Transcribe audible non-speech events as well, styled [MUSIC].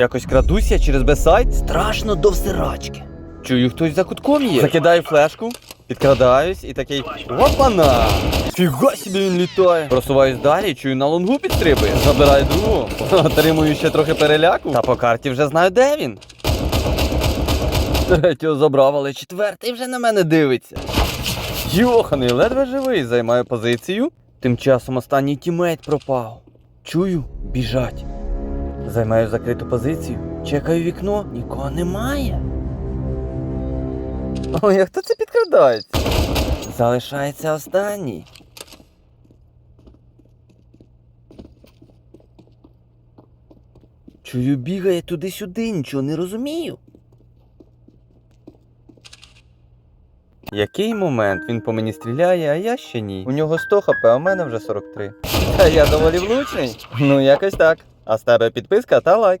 Якось крадуся через бесайт. Страшно до всирачки. Чую, хтось за кутком є. Закидаю флешку, підкрадаюсь і такий опана! Фіга собі він літає. Просуваюсь далі, чую на лонгу підстрибує. Забираю другу. [LAUGHS] Отримую ще трохи переляку. Та по карті вже знаю, де він. Третього забрав, але четвертий вже на мене дивиться. Йоханий, ледве живий, займаю позицію. Тим часом останній тімейт пропав. Чую, біжать. Займаю закриту позицію, чекаю вікно, нікого немає. Ой, а хто це підкрадається? Залишається останній. Чую, бігає туди-сюди, нічого не розумію. Який момент він по мені стріляє, а я ще ні. У нього 100 хп, а у мене вже 43. Та я доволі влучний. Ну, якось так. А з тебе підписка та лайк.